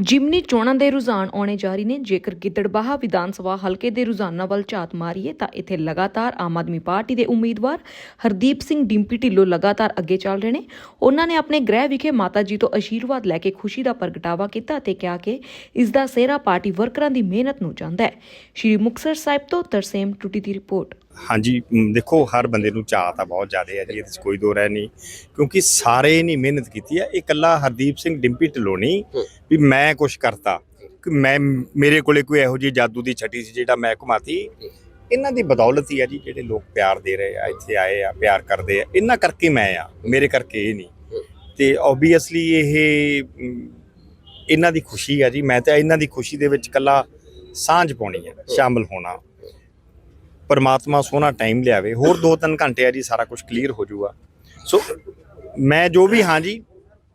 ਜਿਮਨੀ ਚੋਣਾਂ ਦੇ ਰੁਝਾਨ ਆਉਣੇ ਜਾਰੀ ਨੇ। ਜੇਕਰ ਗਿੱਦੜਬਾਹਾ ਵਿਧਾਨ ਸਭਾ ਹਲਕੇ ਦੇ ਰੁਝਾਨਾਂ ਵੱਲ ਝਾਤ ਮਾਰੀਏ, ਤਾਂ ਇੱਥੇ ਲਗਾਤਾਰ ਆਮ ਆਦਮੀ ਪਾਰਟੀ ਦੇ ਉਮੀਦਵਾਰ ਹਰਦੀਪ ਸਿੰਘ ਡਿੰਪੀ ਢਿੱਲੋਂ ਲਗਾਤਾਰ ਅੱਗੇ ਚੱਲ ਰਹੇ ਨੇ। ਉਹਨਾਂ ਨੇ ਆਪਣੇ ਗ੍ਰਹਿ ਵਿਖੇ ਮਾਤਾ ਜੀ ਤੋਂ ਆਸ਼ੀਰਵਾਦ ਲੈ ਕੇ ਖੁਸ਼ੀ ਦਾ ਪ੍ਰਗਟਾਵਾ ਕੀਤਾ ਅਤੇ ਕਿਹਾ ਕਿ ਇਸ ਦਾ ਸਿਹਰਾ ਪਾਰਟੀ ਵਰਕਰਾਂ ਦੀ ਮਿਹਨਤ ਨੂੰ ਜਾਂਦਾ ਹੈ। ਸ਼੍ਰੀ ਮੁਕਤਸਰ ਸਾਹਿਬ ਤੋਂ ਤਰਸੇਮ ਟੁੱਟੀ ਦੀ ਰਿਪੋਰਟ। ਹਾਂਜੀ ਦੇਖੋ ਹਰ ਬੰਦੇ ਨੂੰ ਚਾਹ ਤਾਂ ਬਹੁਤ ਜ਼ਿਆਦਾ ਹੈ ਜੀ ਇਹਦੇ 'ਚ ਕੋਈ ਦੋ ਰਹਿ ਨਹੀਂ। ਕਿਉਂਕਿ ਸਾਰੇ ਨੇ ਮਿਹਨਤ ਕੀਤੀ ਹੈ। ਇਹ ਇਕੱਲਾ ਹਰਦੀਪ ਸਿੰਘ ਡਿੰਪੀ ਢਿੱਲੋਂ ਨਹੀਂ ਵੀ ਮੈਂ ਕੁਝ ਕਰਤਾ। ਕਿ ਮੈਂ ਮੇਰੇ ਕੋਲੇ ਕੋਈ ਇਹੋ ਜਿਹੀ ਜਾਦੂ ਦੀ ਛੱਟੀ ਸੀ ਜਿਹੜਾ ਮੈਂ ਘੁਮਾਤੀ। ਇਹਨਾਂ ਦੀ ਬਦੌਲਤ ਹੀ ਆ ਜੀ ਜਿਹੜੇ ਲੋਕ ਪਿਆਰ ਦੇ ਰਹੇ ਆ ਇੱਥੇ ਆਏ ਆ ਪਿਆਰ ਕਰਦੇ ਆ। ਇਹਨਾਂ ਕਰਕੇ ਮੈਂ ਆ ਮੇਰੇ ਕਰਕੇ ਇਹ ਨਹੀਂ। ਤੇ ਆਬਵੀਅਸਲੀ ਇਹ ਇਹਨਾਂ ਦੀ ਖੁਸ਼ੀ ਆ ਜੀ। ਮੈਂ ਤਾਂ ਇਹਨਾਂ ਦੀ ਖੁਸ਼ੀ ਦੇ ਵਿੱਚ ਇਕੱਲਾ ਸਾਂਝ ਪਾਉਣੀ ਹੈ। ਸ਼ਾਮਲ ਹੋਣਾ। ਪਰਮਾਤਮਾ ਸੋਹਣਾ ਟਾਈਮ ਲਿਆਵੇ ਹੋਰ 2-3 ਘੰਟੇ ਆ ਜੀ ਸਾਰਾ ਕੁਝ ਕਲੀਅਰ ਹੋ ਜਾਊਗਾ। ਸੋ ਮੈਂ ਜੋ ਵੀ ਹਾਂ ਜੀ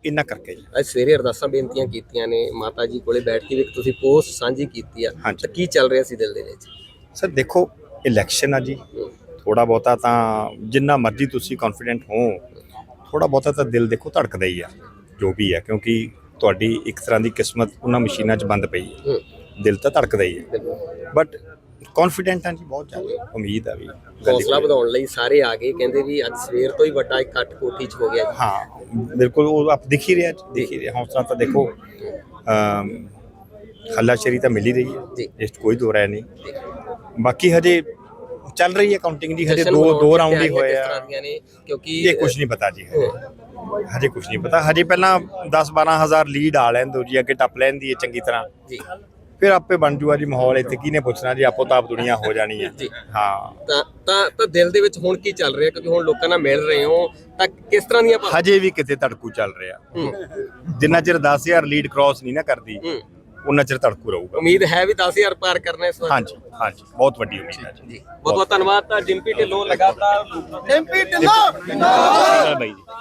ਇੰਨਾ ਕਰਕੇ ਜੀ। ਅੱਜ ਸਵੇਰੇ ਅਰਦਾਸਾਂ ਬੇਨਤੀਆਂ ਕੀਤੀਆਂ ਨੇ ਮਾਤਾ ਜੀ ਕੋਲੇ ਬੈਠ ਕੇ ਵੀ ਤੁਸੀਂ ਪੋਸਟ ਸਾਂਝੀ ਕੀਤੀ ਆ। ਤਾਂ ਕੀ ਚੱਲ ਰਿਹਾ ਸੀ ਦਿਲ ਦੇ ਵਿੱਚ? ਸਰ ਦੇਖੋ ਇਲੈਕਸ਼ਨ ਆ ਜੀ। ਥੋੜਾ ਬਹੁਤਾ ਤਾਂ ਜਿੰਨਾ ਮਰਜ਼ੀ ਤੁਸੀਂ ਕੌਨਫੀਡੈਂਟ ਹੋ ਥੋੜਾ ਬਹੁਤਾ ਤਾਂ ਦਿਲ ਦੇਖੋ ਧੜਕਦਾ ਹੀ ਆ ਜੋ ਵੀ ਹੈ ਕਿਉਂਕਿ ਤੁਹਾਡੀ ਇੱਕ ਤਰ੍ਹਾਂ ਦੀ ਕਿਸਮਤ ਉਹਨਾਂ ਮਸ਼ੀਨਾਂ 'ਚ ਬੰਦ ਪਈ ਹੈ। ਦਿਲ ਤਾਂ ਧੜਕਦਾ ਹੀ ਹੈ। ਬਟ ਕੌਨਫੀਡੈਂਟ ਹਾਂ ਜੀ ਬਹੁਤ ਜ਼ਿਆਦਾ। ਉਮੀਦ ਆ ਵੀ। ਹੌਸਲਾ ਵਧਾਉਣ ਲਈ ਸਾਰੇ ਆ ਗਏ ਕਹਿੰਦੇ ਵੀ ਅੱਜ ਸਵੇਰ ਤੋਂ ਹੀ ਵੱਡਾ ਇਕੱਠ ਕੋਠੀ 'ਚ ਹੋ ਗਿਆ ਜੀ। ਹਾਂ ਬਿਲਕੁਲ ਉਹ ਆਪ ਦਿਖ ਹੀ ਰਿਹਾ ਜੀ, ਦਿਖ ਹੀ ਰਿਹਾ। ਹੌਸਲਾ ਤਾਂ ਦੇਖੋ ਹੱਲਾਸ਼ੇਰੀ ਤਾਂ ਮਿਲ ਹੀ ਰਹੀ ਹੈ। ਜੀ। ਇਸ 'ਚ ਕੋਈ ਦੋ ਰਾਏ ਨਹੀਂ। ਬਾਕੀ ਹਜੇ ਚੱਲ ਰਹੀ ਹੈ ਕਾਊਂਟਿੰਗ ਜੀ ਹਜੇ ਦੋ ਦੋ ਰਾਉਂਡ ਹੀ ਹੋਏ ਆ। ਕਿਉਂਕਿ ਇਹ ਕੁਝ ਨਹੀਂ ਪਤਾ ਜੀ ਹਜੇ। ਹਜੇ ਕੁਝ ਨਹੀਂ ਪਤਾ। ਹਜੇ ਪਹਿਲਾਂ 10 12000 ਲੀਡ ਆ ਲੈਣ ਦੋ ਜੀ ਅੱਗੇ ਟੱਪ ਲੈਂਦੀ ਹੈ ਚੰਗੀ ਤਰ੍ਹਾਂ। ਜੀ। ਫਿਰ ਆਪੇ ਬਣ ਜੂਗਾ ਜੀ ਮਾਹੌਲ ਇੱਥੇ। ਕਿਹਨੇ ਪੁੱਛਣਾ ਜੀ? ਆਪੋ ਤਾਂ ਆਪ ਦੁਨੀਆ ਹੋ ਜਾਣੀ ਹੈ। ਜੀ। ਹਾਂ। ਤਾਂ ਤਾਂ ਤਾਂ ਦਿਲ ਦੇ ਵਿੱਚ ਹੁਣ ਕੀ ਚੱਲ ਰਿਹਾ? ਕਿਉਂਕਿ ਹੁਣ ਲੋਕਾਂ ਨਾਲ ਮਿਲ ਰਹੇ ਹੋ ਤਾਂ ਕਿਸ ਤਰ੍ਹਾਂ ਦੀਆਂ ਭਾਵ- ਹਜੇ ਵੀ ਕਿਤੇ ਧੜਕੂ ਚੱਲ ਰਿਹਾ। ਹੂੰ, ਜਿੰਨਾ ਚਿਰ 10000 ਲੀਡ ਕ੍ਰਾਸ ਨਹੀਂ ਨਾ ਕਰਦੀ ਹੂੰ। ਉਹਨਾਂ ਚਿਰ ਧੜਕੂ ਰਹੂਗਾ। ਉਮੀਦ ਹੈ ਵੀ 10000 ਪਾਰ ਕਰਨਾ ਇਸ ਵਾਰ। ਹਾਂਜੀ ਹਾਂਜੀ। ਬਹੁਤ ਵੱਡੀ ਉਮੀਦ ਹੈ ਜੀ। ਜੀ। ਬਹੁਤ ਬਹੁਤ ਧੰਨਵਾਦ ਤਾਂ ਡਿੰਪੀ ਢਿੱਲੋਂ ਲਗਾਤਾਰ ਬਾਈ ਜੀ